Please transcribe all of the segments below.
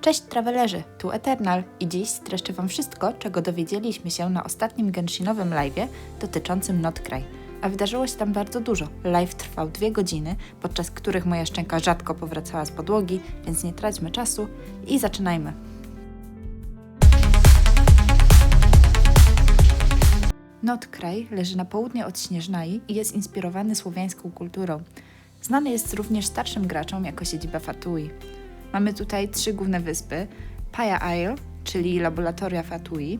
Cześć travelerzy, tu Eternal i dziś streszczę Wam wszystko, czego dowiedzieliśmy się na ostatnim Genshinowym live'ie dotyczącym Notkraj. A wydarzyło się tam bardzo dużo. Live trwał dwie godziny, podczas których moja szczęka rzadko powracała z podłogi, więc nie traćmy czasu i zaczynajmy. Notkraj leży na południe od Śnieżnai i jest inspirowany słowiańską kulturą. Znany jest również starszym graczom jako siedziba Fatui. Mamy tutaj trzy główne wyspy: Paya Isle, czyli laboratoria Fatui,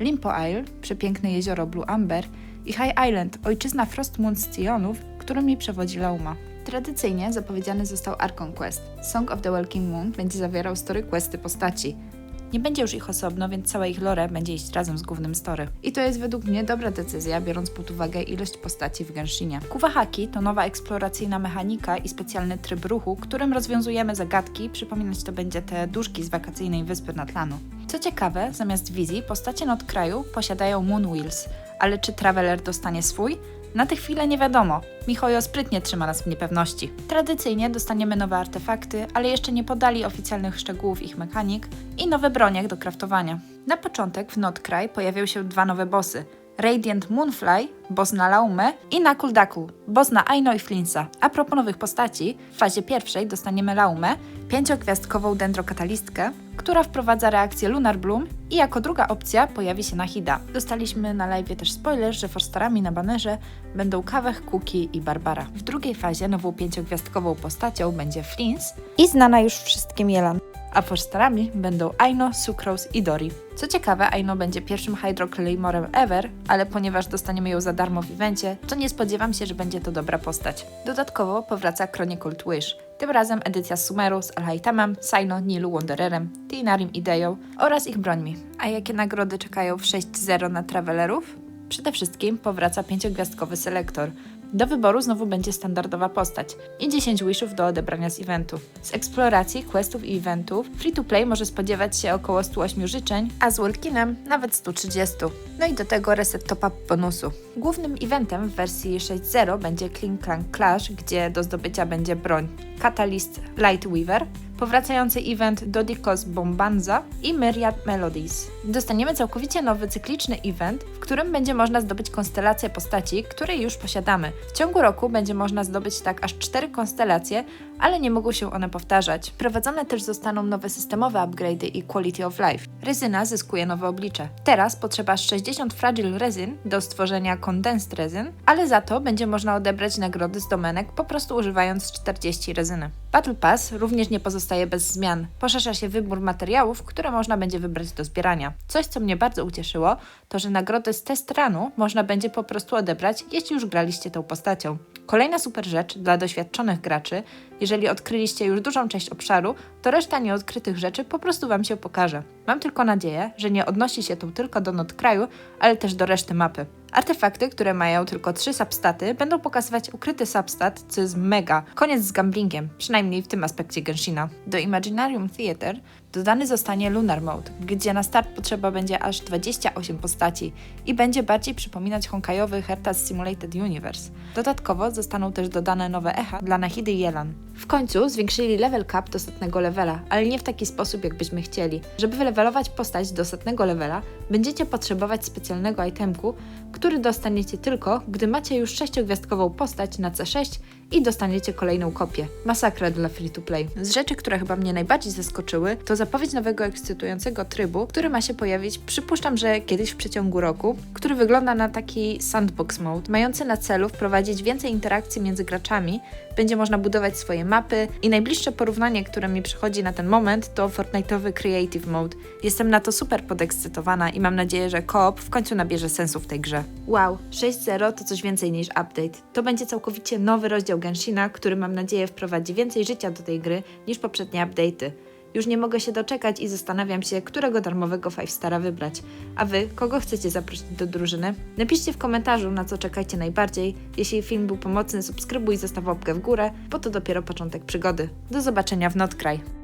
Limpo Isle, przepiękne jezioro Blue Amber i High Island, ojczyzna Frostmoon Scionów, którymi przewodzi Lauma. Tradycyjnie zapowiedziany został Archon Quest. Song of the Walking Moon będzie zawierał story questy postaci. Nie będzie już ich osobno, więc całe ich lore będzie iść razem z głównym story. I to jest według mnie dobra decyzja, biorąc pod uwagę ilość postaci w Genshinie. Kuwahaki to nowa eksploracyjna mechanika i specjalny tryb ruchu, którym rozwiązujemy zagadki. Przypominać to będzie te duszki z wakacyjnej wyspy Natlanu. Co ciekawe, zamiast wizji, postacie Not kraju posiadają Moon Wheels. Ale czy Traveler dostanie swój? Na tę chwilę nie wiadomo. Michojo sprytnie trzyma nas w niepewności. Tradycyjnie dostaniemy nowe artefakty, ale jeszcze nie podali oficjalnych szczegółów ich mechanik i nowe bronie do kraftowania. Na początek w Notkraj pojawią się dwa nowe bossy. Radiant Moonfly, boss na Laumę i na Kuldaku, boss na Aino i Flinsa. A propos nowych postaci, w fazie pierwszej dostaniemy Laumę, pięciogwiazdkową dendrokatalistkę, która wprowadza reakcję Lunar Bloom i jako druga opcja pojawi się Nahida. Dostaliśmy na live też spoiler, że Forstarami na banerze będą Kawech, Kuki i Barbara. W drugiej fazie nową pięciogwiazdkową postacią będzie Flins I znana już wszystkim Jelan. A Forstarami będą Aino, Sucrose i Dori. Co ciekawe, Aino będzie pierwszym Hydro Claymorem ever, ale ponieważ dostaniemy ją za darmo w evencie, to nie spodziewam się, że będzie to dobra postać. Dodatkowo powraca Chronicle Wish, tym razem edycja Sumeru z Alhaitamem, Saino, Nilu, Wandererem, Tinarim i Deją oraz ich brońmi. A jakie nagrody czekają w 6.0 na Travelerów? Przede wszystkim powraca pięciogwiazdkowy selektor. Do wyboru znowu będzie standardowa postać i 10 wishów do odebrania z eventu. Z eksploracji, questów i eventów free to play może spodziewać się około 108 życzeń, a z Wilkinem nawet 130. No i do tego reset top-up bonusu. Głównym eventem w wersji 6.0 będzie Clink Clank Clash, gdzie do zdobycia będzie broń Catalyst Lightweaver, powracający event Dodikos Bombanza i Myriad Melodies. Dostaniemy całkowicie nowy cykliczny event, w którym będzie można zdobyć konstelacje postaci, które już posiadamy. W ciągu roku będzie można zdobyć tak aż cztery konstelacje, ale nie mogą się one powtarzać. Wprowadzone też zostaną nowe systemowe upgrade'y i quality of life. Rezyna zyskuje nowe oblicze. Teraz potrzeba 60 fragile resin do stworzenia condensed resin, ale za to będzie można odebrać nagrody z domenek po prostu używając 40 rezyny. Battle Pass również nie pozostaje bez zmian. Poszerza się wybór materiałów, które można będzie wybrać do zbierania. Coś, co mnie bardzo ucieszyło, to że nagrody z test runu można będzie po prostu odebrać, jeśli już graliście tą postacią. Kolejna super rzecz dla doświadczonych graczy, jeżeli odkryliście już dużą część obszaru, to reszta nieodkrytych rzeczy po prostu Wam się pokaże. Mam tylko nadzieję, że nie odnosi się to tylko do not kraju, ale też do reszty mapy. Artefakty, które mają tylko trzy substaty, będą pokazywać ukryty substat, co jest mega. Koniec z gamblingiem, przynajmniej w tym aspekcie Genshina. Do Imaginarium Theater dodany zostanie Lunar Mode, gdzie na start potrzeba będzie aż 28 postaci i będzie bardziej przypominać Honkajowy Hertas Simulated Universe. Dodatkowo zostaną też dodane nowe echa dla Nahidy i Jelan. W końcu zwiększyli level cap do setnego levela, ale nie w taki sposób, jakbyśmy chcieli. Żeby wylevelować postać do setnego levela, będziecie potrzebować specjalnego itemku, który dostaniecie tylko, gdy macie już sześciogwiazdkową postać na C6 i dostaniecie kolejną kopię. Masakra dla free-to-play. Z rzeczy, które chyba mnie najbardziej zaskoczyły, to zapowiedź nowego ekscytującego trybu, który ma się pojawić, przypuszczam, że kiedyś w przeciągu roku, który wygląda na taki sandbox mode, mający na celu wprowadzić więcej interakcji między graczami, będzie można budować swoje mapy i najbliższe porównanie, które mi przychodzi na ten moment, to Fortnite'owy Creative Mode. Jestem na to super podekscytowana i mam nadzieję, że koop w końcu nabierze sensu w tej grze. Wow, 6.0 to coś więcej niż update. To będzie całkowicie nowy rozdział Genshina, który mam nadzieję wprowadzi więcej życia do tej gry niż poprzednie update'y. Już nie mogę się doczekać i zastanawiam się, którego darmowego 5 stara wybrać. A wy, kogo chcecie zaprosić do drużyny? Napiszcie w komentarzu, na co czekacie najbardziej. Jeśli film był pomocny, subskrybuj i zostaw łapkę w górę, bo to dopiero początek przygody. Do zobaczenia w Notkraj.